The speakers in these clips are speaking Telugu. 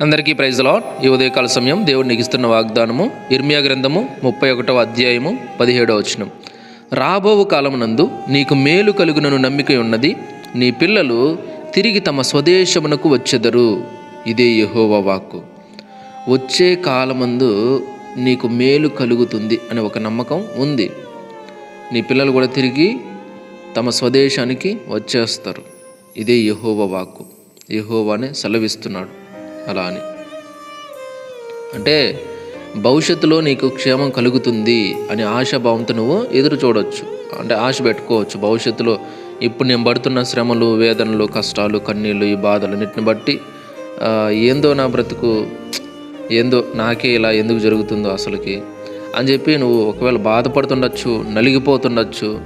అందరికీ ప్రైజ్ లాట్ ఈ ఉదయకాల సమయం దేవుడు నిగిస్తున్న ఇస్తున్న వాగ్దానము ఇర్మియా గ్రంథము ముప్పై ఒకటవ అధ్యాయము పదిహేడవ వచనం. రాబోవు కాలమునందు నీకు మేలు కలుగునను నమ్మిక ఉన్నది నీ పిల్లలు తిరిగి తమ స్వదేశమునకు వచ్చెదరు. ఇదే యహోవా వాక్కు. వచ్చే కాలమందు నీకు మేలు కలుగుతుంది అనే ఒక నమ్మకం ఉంది. నీ పిల్లలు కూడా తిరిగి తమ స్వదేశానికి వచ్చేస్తారు. ఇదే యహోవ వాక్కు. యెహోవానే సెలవిస్తున్నాడు. అలా అని. అంటే భవిష్యత్తులో నీకు క్షేమం కలుగుతుంది అని ఆశాభావంతో నువ్వు ఎదురు చూడవచ్చు అంటే ఆశ పెట్టుకోవచ్చు. భవిష్యత్తులో ఇప్పుడు నేను పడుతున్న శ్రమలు వేదనలు కష్టాలు కన్నీళ్ళు ఈ బాధలన్నిటిని బట్టి ఏందో నా బ్రతుకు ఏందో నాకే ఇలా ఎందుకు జరుగుతుందో అసలుకి అని చెప్పి నువ్వు ఒకవేళ బాధపడుతుండొచ్చు నలిగిపోతుండొచ్చు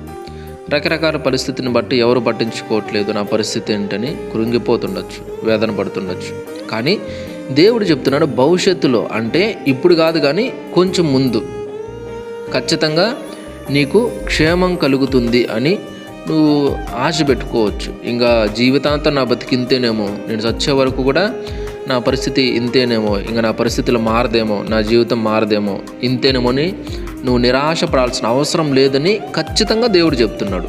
రకరకాల పరిస్థితిని బట్టి ఎవరు పట్టించుకోవట్లేదు నా పరిస్థితి ఏంటని కృంగిపోతుండొచ్చు వేదన పడుతుండొచ్చు. కానీ దేవుడు చెప్తున్నాడు భవిష్యత్తులో. అంటే ఇప్పుడు కాదు కానీ కొంచెం ముందు. ఖచ్చితంగా నీకు క్షేమం కలుగుతుంది అని నువ్వు ఆశ పెట్టుకోవచ్చు. ఇంకా జీవితాంతం నా బతికింతేనేమో నేను చచ్చే వరకు కూడా నా పరిస్థితి ఇంతేనేమో. ఇంకా నా పరిస్థితులు మారదేమో. నా జీవితం మారదేమో. ఇంతేనేమో అని నువ్వు నిరాశ పడాల్సిన అవసరం లేదని ఖచ్చితంగా దేవుడు చెప్తున్నాడు.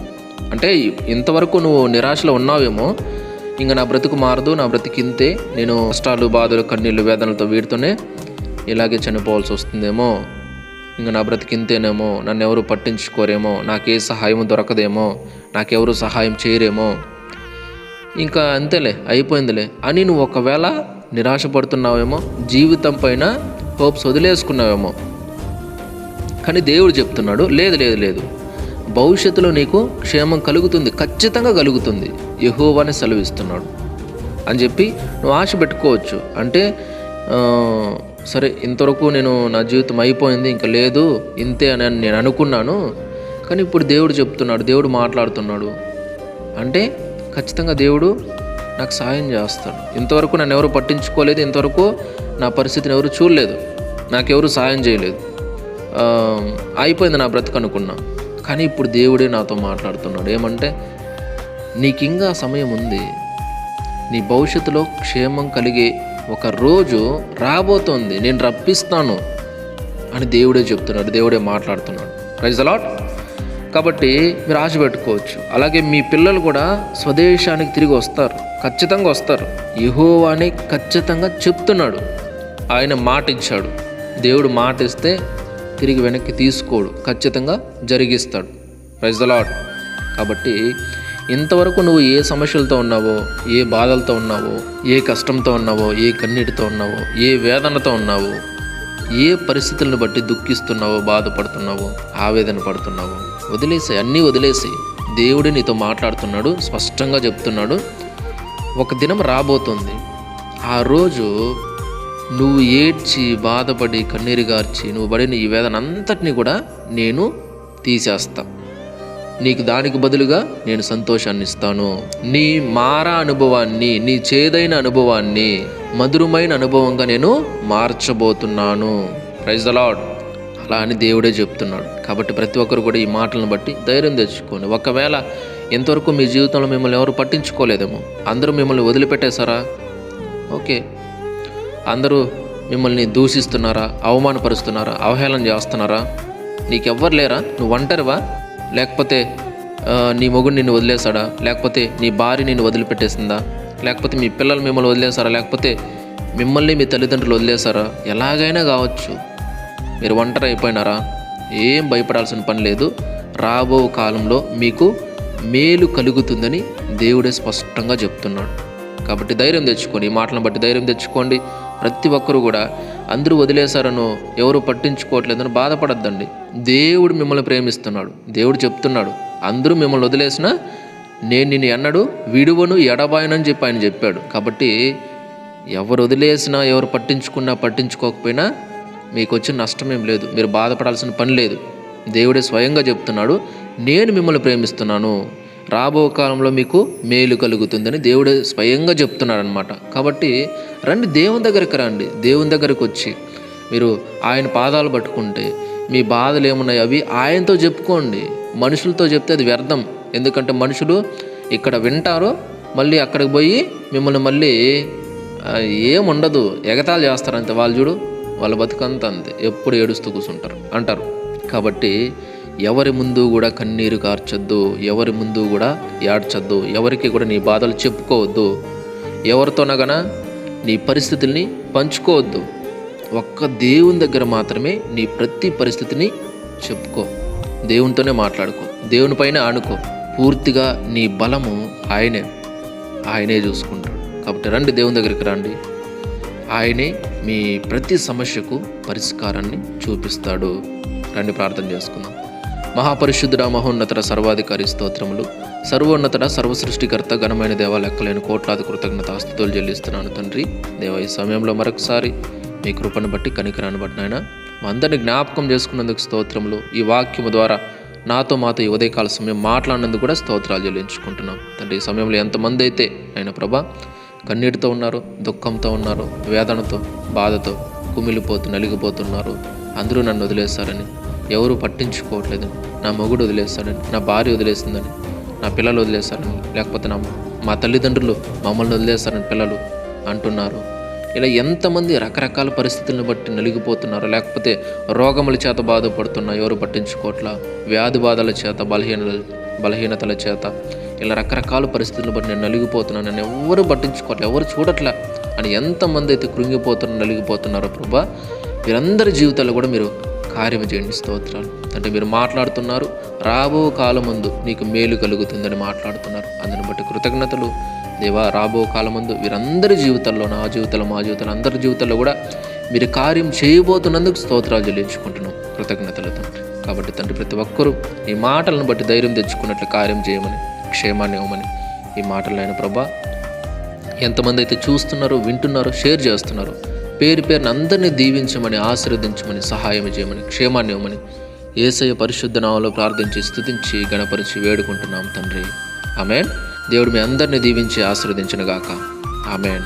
అంటే ఇంతవరకు నువ్వు నిరాశలో ఉన్నావేమో ఇంకా నా బ్రతుకు మారదు నా బ్రతికింతే నేను కష్టాలు బాధలు కన్నీళ్ళు వేదనలతో వీడుతూనే ఇలాగే చనిపోవాల్సి వస్తుందేమో. ఇంకా నా బ్రతికింతేనేమో నన్ను ఎవరు పట్టించుకోరేమో నాకే సహాయం దొరకదేమో నాకెవరు సహాయం చేయరేమో. ఇంకా అంతేలే అయిపోయిందిలే. అని నువ్వు ఒకవేళ నిరాశపడుతున్నావేమో జీవితం పైన హోప్స్ వదిలేసుకున్నావేమో. కానీ దేవుడు చెప్తున్నాడు లేదు లేదు లేదు. భవిష్యత్తులో నీకు క్షేమం కలుగుతుంది ఖచ్చితంగా కలుగుతుంది. యహోవాని సెలవిస్తున్నాడు. అని చెప్పి నువ్వు ఆశ పెట్టుకోవచ్చు. అంటే సరే ఇంతవరకు నేను నా జీవితం అయిపోయింది ఇంకా లేదు ఇంతే అని నేను అనుకున్నాను. కానీ ఇప్పుడు దేవుడు చెప్తున్నాడు దేవుడు మాట్లాడుతున్నాడు. అంటే ఖచ్చితంగా దేవుడు నాకు సాయం చేస్తాడు. ఇంతవరకు నన్ను ఎవరు పట్టించుకోలేదు ఇంతవరకు నా పరిస్థితిని ఎవరు చూడలేదు. నాకెవరు సాయం చేయలేదు. అయిపోయింది నా బ్రతుకు అనుకున్నా. కానీ ఇప్పుడు దేవుడే నాతో మాట్లాడుతున్నాడు. ఏమంటే నీకు ఇంకా సమయం ఉంది. నీ భవిష్యత్తులో క్షేమం కలిగే ఒక రోజు రాబోతోంది. నేను రప్పిస్తాను అని దేవుడే చెప్తున్నాడు. దేవుడే మాట్లాడుతున్నాడు. ప్రైజ్ అలాట్ కాబట్టి మీరు ఆశ పెట్టుకోవచ్చు. అలాగే మీ పిల్లలు కూడా స్వదేశానికి తిరిగి వస్తారు. ఖచ్చితంగా వస్తారు. యహోవాని ఖచ్చితంగా చెప్తున్నాడు. ఆయన మాట ఇచ్చాడు దేవుడు మాట ఇస్తే తిరిగి వెనక్కి తీసుకోడు. ఖచ్చితంగా జరిగిస్తాడు. ప్రైజ్ లాడ్ కాబట్టి ఇంతవరకు నువ్వు ఏ సమస్యలతో ఉన్నావో ఏ బాధలతో ఉన్నావో ఏ కష్టంతో ఉన్నావో ఏ కన్నీటితో ఉన్నావో ఏ వేదనతో ఉన్నావో ఏ పరిస్థితులను బట్టి దుఃఖిస్తున్నావో బాధపడుతున్నావో ఆవేదన పడుతున్నావో వదిలేసి అన్నీ వదిలేసి దేవుడే నీతో మాట్లాడుతున్నాడు స్పష్టంగా చెప్తున్నాడు. ఒక దినం రాబోతుంది. ఆ రోజు నువ్వు ఏడ్చి బాధపడి కన్నీరు గార్చి నువ్వు పడిన ఈ వేదన అంతటిని కూడా నేను తీసేస్తా. నీకు దానికి బదులుగా నేను సంతోషాన్ని ఇస్తాను. నీ మారా అనుభవాన్ని నీ చేదైన అనుభవాన్ని మధురమైన అనుభవంగా నేను మార్చబోతున్నాను. ప్రైజ్ ద లాడ్ అలా అని దేవుడే చెప్తున్నాడు. కాబట్టి ప్రతి ఒక్కరు కూడా ఈ మాటలను బట్టి ధైర్యం తెచ్చుకోండి. ఒకవేళ ఇంతవరకు మీ జీవితంలో మిమ్మల్ని ఎవరు పట్టించుకోలేదేమో అందరూ మిమ్మల్ని వదిలిపెట్టేశారా? ఓకే. అందరూ మిమ్మల్ని దూషిస్తున్నారా అవమానపరుస్తున్నారా అవహేళన చేస్తున్నారా? నీకెవ్వరు లేరా? నువ్వు ఒంటరివా? లేకపోతే నీ మొగుడు నిన్ను వదిలేశాడా? లేకపోతే నీ భార్య నిన్ను వదిలిపెట్టేసిందా? లేకపోతే మీ పిల్లలు మిమ్మల్ని వదిలేశారా? లేకపోతే మిమ్మల్ని మీ తల్లిదండ్రులు వదిలేశారా? ఎలాగైనా కావచ్చు. మీరు ఒంటరి అయిపోయినారా ఏం భయపడాల్సిన పని లేదు. రాబో కాలంలో మీకు మేలు కలుగుతుందని దేవుడే స్పష్టంగా చెప్తున్నాడు. కాబట్టి ధైర్యం తెచ్చుకోండి. ఈ మాటలను బట్టి ధైర్యం తెచ్చుకోండి. ప్రతి ఒక్కరూ కూడా అందరూ వదిలేశారనో ఎవరు పట్టించుకోవట్లేదని బాధపడద్దండి. దేవుడు మిమ్మల్ని ప్రేమిస్తున్నాడు. దేవుడు చెప్తున్నాడు అందరూ మిమ్మల్ని వదిలేసినా నేను నిన్ను ఎన్నడు విడువను ఎడబాయనని చెప్పి ఆయన చెప్పాడు. కాబట్టి ఎవరు వదిలేసినా ఎవరు పట్టించుకున్నా పట్టించుకోకపోయినా మీకు వచ్చిన నష్టం ఏం లేదు. మీరు బాధపడాల్సిన పని లేదు. దేవుడే స్వయంగా చెప్తున్నాడు నేను మిమ్మల్ని ప్రేమిస్తున్నాను. రాబో కాలంలో మీకు మేలు కలుగుతుందని దేవుడే స్వయంగా చెప్తున్నాడు అనమాట కాబట్టి రండి దేవుని దగ్గరికి రండి. దేవుని దగ్గరికి వచ్చి మీరు ఆయన పాదాలు పట్టుకుంటే మీ బాధలు ఏమున్నాయి అవి ఆయనతో చెప్పుకోండి. మనుషులతో చెప్తే అది వ్యర్థం. ఎందుకంటే మనుషులు ఇక్కడ వింటారు మళ్ళీ అక్కడికి పోయి మిమ్మల్ని మళ్ళీ ఏముండదు ఎగతాళి చేస్తారంతే. వాళ్ళు చూడు వాళ్ళ బతుకంతా అంతే. ఎప్పుడు ఏడుస్తూ కూర్చుంటారు అంటారు. కాబట్టి ఎవరి ముందు కూడా కన్నీరు కార్చొద్దు ఎవరి ముందు కూడా ఏడ్చొద్దు ఎవరికి కూడా నీ బాధలు చెప్పుకోవద్దు. ఎవరితోనగనా నీ పరిస్థితుల్ని పంచుకోవద్దు. ఒక్క దేవుని దగ్గర మాత్రమే నీ ప్రతి పరిస్థితిని చెప్పుకో. దేవునితోనే మాట్లాడుకో. దేవుని పైన ఆనుకో. పూర్తిగా నీ బలము ఆయనే. ఆయనే చూసుకుంటాడు. కాబట్టి రండి దేవుని దగ్గరికి రండి. ఆయనే మీ ప్రతి సమస్యకు పరిష్కారాన్ని చూపిస్తాడు. రండి ప్రార్థన చేసుకుందాం. మహాపరిశుద్ధుడ మహోన్నతర సర్వాధికారి స్తోత్రములు. సర్వోన్నతర సర్వసృష్టికర్త ఘనమైన దేవ లెక్కలేని కోట్లాది కృతజ్ఞత ఆస్తుతులు చెల్లిస్తున్నాను తండ్రి. దేవ ఈ సమయంలో మరొకసారి మీ కృపను బట్టి కనికరాన్ని బట్టి నాయన మా అందరిని జ్ఞాపకం చేసుకున్నందుకు స్తోత్రములు. ఈ వాక్యము ద్వారా నాతో మాతో ఈ ఉదయకాల సమయం మాట్లాడినందుకు కూడా స్తోత్రాలు చెల్లించుకుంటున్నాం. తండ్రి ఈ సమయంలో ఎంతమంది అయితే ఆయన ప్రభా కన్నీటితో ఉన్నారు దుఃఖంతో ఉన్నారు వేదనతో బాధతో కుమిలిపోతూ నలిగిపోతున్నారు అందరూ నన్ను వదిలేశారని ఎవరు పట్టించుకోవట్లేదు. నా మొగుడు వదిలేస్తాడని నా భార్య వదిలేసిందని నా పిల్లలు వదిలేస్తారని లేకపోతే నా మా తల్లిదండ్రులు మమ్మల్ని వదిలేస్తారని పిల్లలు అంటున్నారు. ఇలా ఎంతమంది రకరకాల పరిస్థితులను బట్టి నలిగిపోతున్నారు. లేకపోతే రోగముల చేత బాధపడుతున్నా ఎవరు పట్టించుకోవట్లా? వ్యాధి బాధల చేత బలహీన బలహీనతల చేత. ఇలా రకరకాల పరిస్థితులను బట్టి నేను నలిగిపోతున్నాను. నన్ను ఎవరు పట్టించుకోవట్లే ఎవరు చూడట్లే అని ఎంతమంది అయితే కృంగిపోతున్నారు నలిగిపోతున్నారో ప్రభా వీరందరి జీవితాల్లో కూడా మీరు కార్యం చేయండి. స్తోత్రాలు. అంటే మీరు మాట్లాడుతున్నారు రాబో కాలం ముందు నీకు మేలు కలుగుతుందని మాట్లాడుతున్నారు. అందుని బట్టి కృతజ్ఞతలు. దేవా రాబో కాలం ముందు వీరందరి జీవితాల్లో నా జీవితంలో మా జీవితంలో అందరి జీవితాల్లో కూడా మీరు కార్యం చేయబోతున్నందుకు స్తోత్రాలు చెల్లించుకుంటున్నాం. కృతజ్ఞతలు తండ్రి. కాబట్టి తండ్రి ప్రతి ఒక్కరూ ఈ మాటలను బట్టి ధైర్యం తెచ్చుకున్నట్లు కార్యం చేయమని క్షేమాన్ని ఇవ్వమని ఈ మాటలైన ప్రభా ఎంతమంది అయితే చూస్తున్నారో వింటున్నారో షేర్ చేస్తున్నారో పేరు పేరున అందరినీ దీవించమని ఆశీర్వదించమని సహాయం చేయమని క్షేమాన్ని ఇవ్వమని ఏసయ్య పరిశుద్ధ నామంలో ప్రార్థించి స్థుతించి గణపరిచి వేడుకుంటున్నాం తండ్రి. ఆమెన్. దేవుడు మీ అందరినీ దీవించి ఆశీర్వదించనుగాక ఆమెన్.